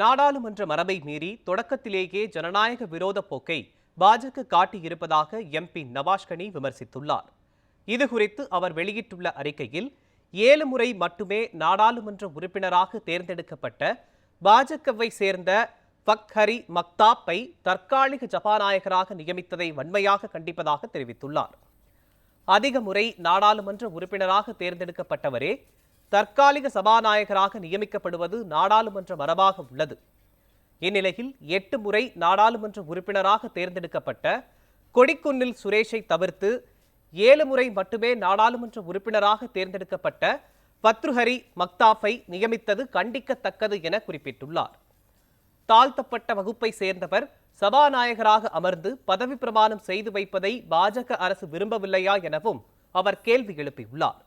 நாடாளுமன்ற மரபை மீறி தொடக்கத்திலேயே ஜனநாயக விரோத போக்கை பாஜக காட்டியிருப்பதாக எம்பி நவாஸ்கனி விமர்சித்துள்ளார். இதுகுறித்து அவர் வெளியிட்டுள்ள அறிக்கையில் ஏழு முறை மட்டுமே நாடாளுமன்ற உறுப்பினராக தேர்ந்தெடுக்கப்பட்ட பாஜகவை சேர்ந்த ஃபக்ஹரி மக்தாப்பை தற்காலிக ஜபாநாயகராக நியமித்ததை வன்மையாக கண்டிப்பதாக தெரிவித்துள்ளார். அதிக முறை நாடாளுமன்ற உறுப்பினராக தேர்ந்தெடுக்கப்பட்டவரே தற்காலிக சபாநாயகராக நியமிக்கப்படுவது நாடாளுமன்ற மரபாக உள்ளது. இந்நிலையில் எட்டு முறை நாடாளுமன்ற உறுப்பினராக தேர்ந்தெடுக்கப்பட்ட கொடிக்குன்னில் சுரேஷை தவிர்த்து ஏழு முறை மட்டுமே நாடாளுமன்ற உறுப்பினராக தேர்ந்தெடுக்கப்பட்ட பத்ருஹரி மக்தாஃபை நியமித்தது கண்டிக்கத்தக்கது என குறிப்பிட்டுள்ளார். தாழ்த்தப்பட்ட வகுப்பை சேர்ந்தவர் சபாநாயகராக அமர்ந்து பதவி பிரமாணம் செய்து வைப்பதை பாஜக அரசு விரும்பவில்லையா எனவும் அவர் கேள்வி எழுப்பியுள்ளார்.